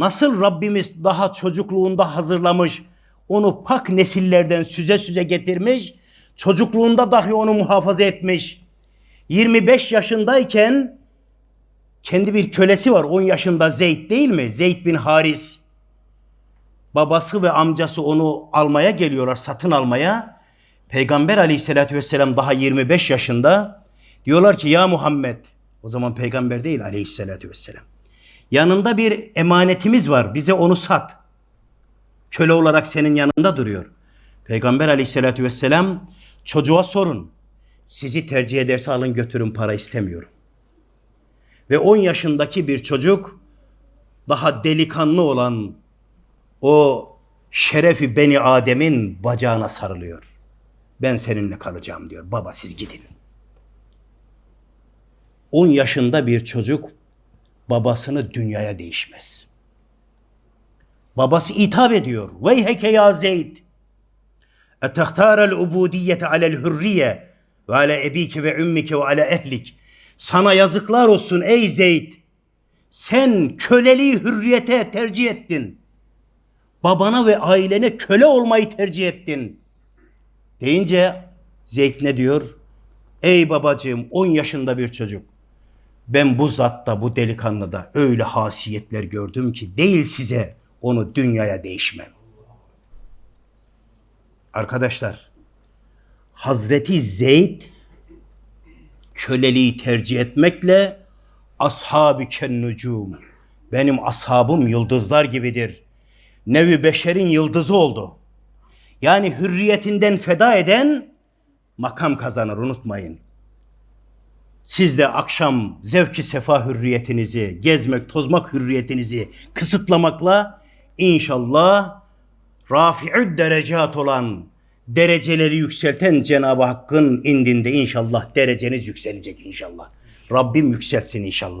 Nasıl Rabbimiz daha çocukluğunda hazırlamış, onu pak nesillerden süze süze getirmiş, çocukluğunda dahi onu muhafaza etmiş. 25 yaşındayken kendi bir kölesi var 10 yaşında Zeyd değil mi? Zeyd bin Haris. Babası ve amcası onu almaya geliyorlar, satın almaya. Peygamber aleyhissalatü vesselam daha 25 yaşında. Diyorlar ki ya Muhammed, o zaman peygamber değil aleyhissalatü vesselam. Yanında bir emanetimiz var, bize onu sat. Köle olarak senin yanında duruyor. Peygamber aleyhissalatü vesselam çocuğa sorun. Sizi tercih ederse alın götürün para istemiyorum. Ve 10 yaşındaki bir çocuk daha delikanlı olan o şerefi beni Adem'in bacağına sarılıyor. Ben seninle kalacağım diyor. Baba siz gidin. 10 yaşında bir çocuk babasını dünyaya değişmez. Babası hitap ediyor. Veyheke ya Zeyd. Etehtârel ubudiyete alel hürriye ve ale ebike ve ümmike ve ale ehlik. Sana yazıklar olsun ey Zeyd. Sen köleliği hürriyete tercih ettin. Babana ve ailene köle olmayı tercih ettin. Deyince Zeyd ne diyor? Ey babacığım 10 yaşında bir çocuk. Ben bu zatta, bu delikanlıda öyle hasiyetler gördüm ki değil size onu dünyaya değişmem. Arkadaşlar, Hazreti Zeyd köleliği tercih etmekle ashab-ı kennucum benim ashabım yıldızlar gibidir. Nevi beşerin yıldızı oldu. Yani hürriyetinden feda eden makam kazanır unutmayın. Siz de akşam zevki sefa hürriyetinizi, gezmek, tozmak hürriyetinizi kısıtlamakla inşallah rafi'ü derecat olan dereceleri yükselten Cenab-ı Hakk'ın indinde inşallah dereceniz yükselecek inşallah. Rabbim yükseltsin inşallah.